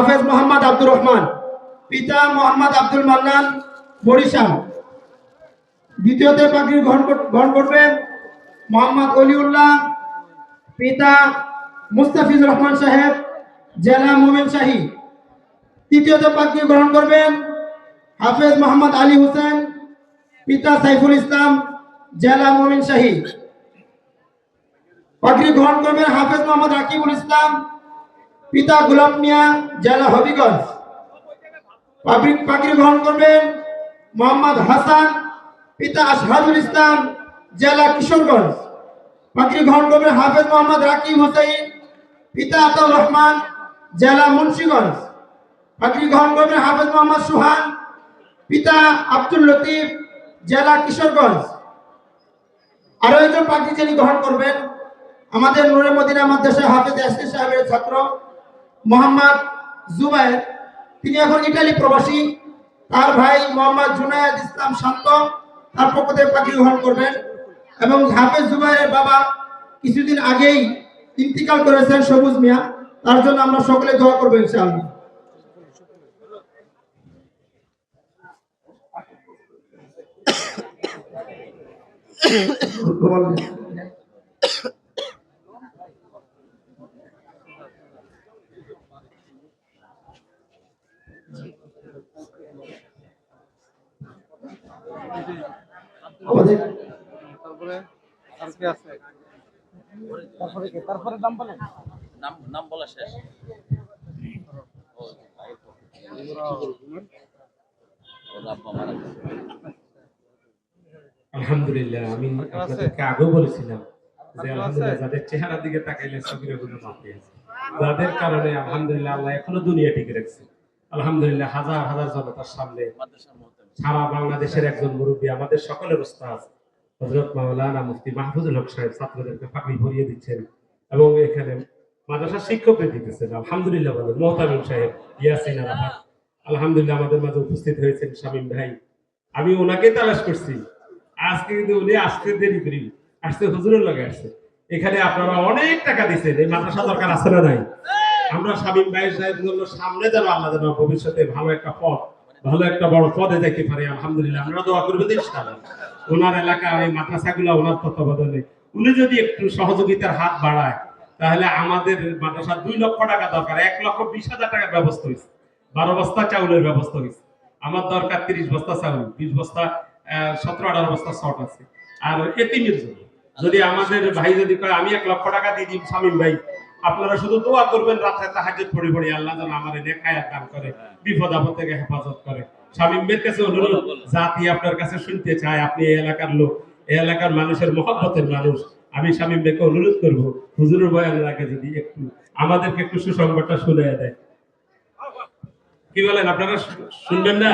হাফেজ মোহাম্মদ আব্দুর রহমান, পিতা মোহাম্মদ আব্দুল মান্নান, বরিশাল। দ্বিতীয়তে পাগড়ি গ্রহণ করবেন মোহাম্মদ অলিউল্লাহ, পিতা মুস্তাফিজুর রহমান সাহেব, জেলা মোমেন শাহী। তৃতীয়তে পাগড়ি গ্রহণ করবেন হাফেজ মোহাম্মদ আলী হোসেন, পিতা সাইফুল ইসলাম, জেলা মোমিন শাহী। পাগড়ি গ্রহণ করবেন হাফেজ মোহাম্মদ রাকিবুল ইসলাম পিতা গোলাম মিয়া, জেলা হবিগঞ্জ। পাগড়ি পাগড়ি গ্রহণ করবেন মোহাম্মদ হাসান, পিতা আশহাদুল ইসলাম, জেলা কিশোরগঞ্জ। পাখির গ্রহণ করবেন হাফেজ মোহাম্মদ রাকিব হোসেন পিতা আতাউর রহমান, জেলা মুন্সীগঞ্জ। পাখির গ্রহণ করবেন হাফেজ মোহাম্মদ সুহান, পিতা আব্দুল লতিফ, জেলা কিশোরগঞ্জ। আরও একজন পাখি যিনি গ্রহণ করবেন, আমাদের নুরে মদিনা মাদ্রাসা হাফেজ ইয়াসির সাহেবের ছাত্র। মোহাম্মদ জুবাইর। তিনি এখন ইটালি প্রবাসী। তার ভাই মোহাম্মদ জুনায়েদ ইসলাম শান্ত তার পক্ষ থেকে পাখি গ্রহণ করবেন। এবং হাফেজ জুবাইরের বাবা কিছুদিন আগেই ইন্তিকাল করেছেন সবুজ মিয়া। তার জন্য আমরা সকলে দোয়া করব ইনশাআল্লাহ। আমাদের তারপরে আর কি আছে? তারপরে কি? তারপরে দাম বলেন। নাম নাম বলা শেষ। ও ওর আব্বা মারা গেছে। আলহামদুলিল্লাহ আমি আপনাদেরকে আগেও বলেছিলাম যে আলহামদুলিল্লাহ যাদের চেহারা দিকে তাকাইলে সবিরে গুলো মাপি আছে। যাদের কারণে আলহামদুলিল্লাহ আল্লাহ এখনও দুনিয়া টিকে রাখছে। আলহামদুলিল্লাহ হাজার হাজার জনতার সামনে সারা বাংলাদেশের একজন মুরব্বী, আমাদের সকলের উস্তাদ হজরত মাওলানা মুফতি মাহফুজুল হক সাহেব ছাত্রদেরকে পাগড়ি ভরিয়ে দিচ্ছেন এবং এখানে মাদ্রাসার শিক্ষকদের দিতেছেন। আলহামদুলিল্লাহ বলেন। মোহতামিম সাহেব, ইয়াসিন আরাফাত আলহামদুলিল্লাহ আমাদের মাঝে উপস্থিত হয়েছেন শামীম ভাই। আমি ওনাকে তালাশ করছি। আজকে কিন্তু উনি আসতে দেরি করি, আসতে হুজুরের লগে আসছে এখানে আপনারা অনেক টাকা দিচ্ছেন এই মাদ্রাসা দরকার আছে না নাই? আমরা শামীম ভাই সাহেব সামনে আল্লাহ যেন ভবিষ্যতে ভালো একটা পথ ভালো একটা বড় পদে দেখতে পারি, আলহামদুলিল্লাহ। আমরা দোয়া করব ইনশাআল্লাহ। ওনার এলাকার এই মাদ্রাসাগুলো, ওনার তত্ত্বাবধানে। উনি যদি একটু সহযোগিতার হাত বাড়ায়, তাহলে আমাদের মাদ্রাসা দুই লক্ষ টাকা দরকার, এক লক্ষ বিশ হাজার টাকার ব্যবস্থা হয়েছে। বারো বস্তা চাউলের ব্যবস্থা হয়েছে। আমার দরকার তিরিশ বস্তা চাউল, বিশ বস্তা সতেরো, আঠারো বস্তা শর্ট আছে। আর এতিমের জন্য। যদি আমাদের ভাই যদি কয়, আমি এক লক্ষ টাকা দিয়ে দিই, শামীম ভাই আপনারা শুধু দোয়া করবেন রাত্রে তাহাজ্জুদ পড়ে পড়ে আল্লাহ যেন আমাদের নেখায়াত দান করে বিপদ আপদ থেকে হেফাজত করে। শামীম কাছে অনুরোধ জাতি আপনার কাছে শুনতে চায় আপনি এই এলাকার লোক। এই এলাকার মানুষের মহব্বতের মানুষ। আমি ভাইকে অনুরোধ করব হুজুরের বয়ানের আগে যদি একটু আমাদেরকে একটু সুসংবাদটা শুনে দেয়। কি বলেন আপনারা শুনবেন না?